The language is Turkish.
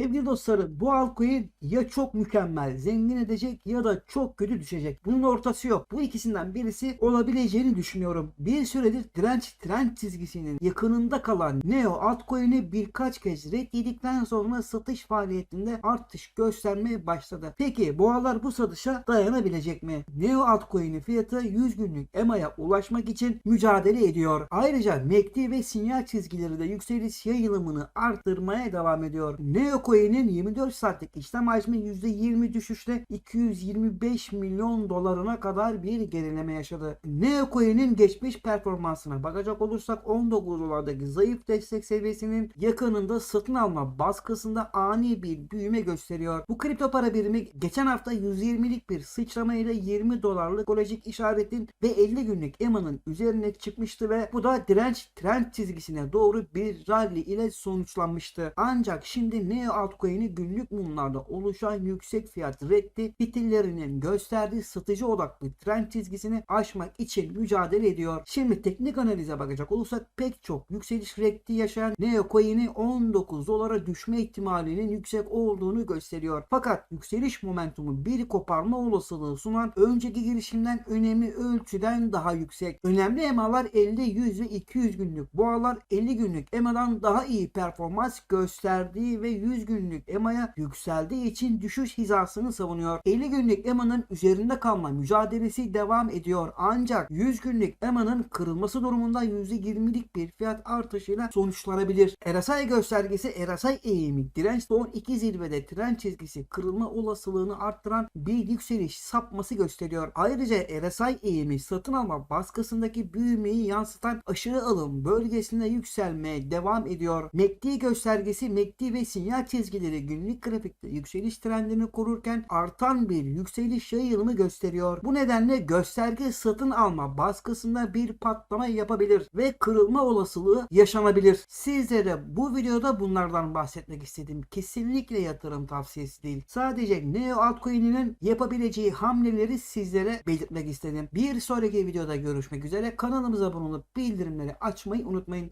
Sevgili dostlarım bu altcoin ya çok mükemmel zengin edecek ya da çok kötü düşecek. Bunun ortası yok. Bu ikisinden birisi olabileceğini düşünüyorum. Bir süredir direnç trend çizgisinin yakınında kalan Neo altcoin'i birkaç kez red sonra satış faaliyetinde artış göstermeye başladı. Peki boğalar bu satışa dayanabilecek mi? Neo altcoin'in fiyatı 100 günlük EMA'ya ulaşmak için mücadele ediyor. Ayrıca MACD ve sinyal çizgileri de yükseliş yayılımını arttırmaya devam ediyor. Neo coin'in 24 saatlik işlem hacmi %20 düşüşle 225 milyon dolarına kadar bir gerileme yaşadı. Neo coin'in geçmiş performansına bakacak olursak 19 dolardaki zayıf destek seviyesinin yakınında satın alma baskısında ani bir büyüme gösteriyor. Bu kripto para birimi geçen hafta 120'lik bir sıçrama ile 20 dolarlık ekolojik işaretin ve 50 günlük EMA'nın üzerine çıkmıştı ve bu da direnç trend çizgisine doğru bir rally ile sonuçlanmıştı. Ancak şimdi Neo altcoin'i günlük mumlarda oluşan yüksek fiyat reddi fitillerinin gösterdiği satıcı odaklı trend çizgisini aşmak için mücadele ediyor. Şimdi teknik analize bakacak olursak pek çok yükseliş reddi yaşayan Neo coin'i 19 dolara düşme ihtimalinin yüksek olduğunu gösteriyor. Fakat yükseliş momentumu bir koparma olasılığı sunan önceki girişimden önemli ölçüden daha yüksek. Önemli EMA'lar 50, 100 ve 200 günlük. Boğalar 50 günlük EMA'dan daha iyi performans gösterdiği ve 100 günlük EMA'ya yükseldiği için düşüş hizasını savunuyor. 50 günlük EMA'nın üzerinde kalma mücadelesi devam ediyor. Ancak 100 günlük EMA'nın kırılması durumunda %20'lik bir fiyat artışıyla sonuçlanabilir. RSI göstergesi RSI eğimi direnç son iki zirvede trend çizgisi kırılma olasılığını arttıran bir yükseliş sapması gösteriyor. Ayrıca RSI eğimi satın alma baskısındaki büyümeyi yansıtan aşırı alım bölgesinde yükselmeye devam ediyor. MACD göstergesi MACD ve sinyal çizgileri günlük grafikte yükseliş trendini korurken artan bir yükseliş yayılımı gösteriyor. Bu nedenle gösterge satın alma baskısında bir patlama yapabilir ve kırılma olasılığı yaşanabilir. Sizlere bu videoda bunlardan bahsetmek istedim. Kesinlikle yatırım tavsiyesi değil. Sadece Neo altcoin'inin yapabileceği hamleleri sizlere belirtmek istedim. Bir sonraki videoda görüşmek üzere. Kanalımıza abone olup bildirimleri açmayı unutmayın.